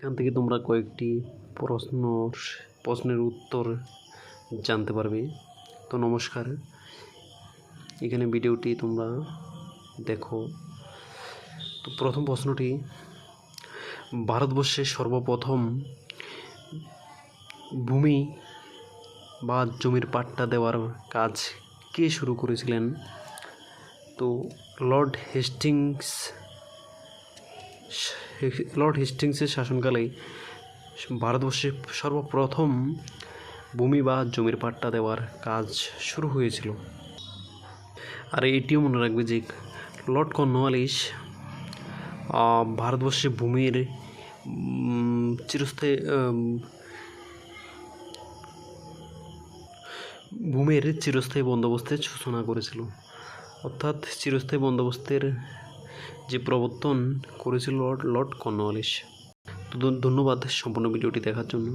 এখান থেকে তোমরা কয়েকটি প্রশ্ন প্রশ্নের উত্তর জানতে পারবে। তো নমস্কার। এখানে ভিডিওটি তোমরা দেখো। তো প্রথম প্রশ্নটি, ভারতবর্ষে সর্বপ্রথম ভূমি বা জমির পাট্টা দেওয়ার কাজ কে শুরু করেছিলেন? তো লর্ড হেস্টিংস লর্ড হেস্টিংসের শাসনকালে ভারতবর্ষে সর্বপ্রথম ভূমি বা জমির পাট্টা দেওয়ার কাজ শুরু হয়েছিল। আর এটিও মনে রাখবে যে লর্ড কর্নওয়ালিস ভারতবর্ষে ভূমির চিরস্থায়ী ভূমির চিরস্থায়ী বন্দোবস্তের সূচনা করেছিল। অর্থাৎ চিরস্থায়ী বন্দোবস্তের যে প্রবর্তন করেছিল লর্ড লর্ড কর্নওয়ালিস ধন্যবাদ সম্পূর্ণ ভিডিওটি দেখার জন্য।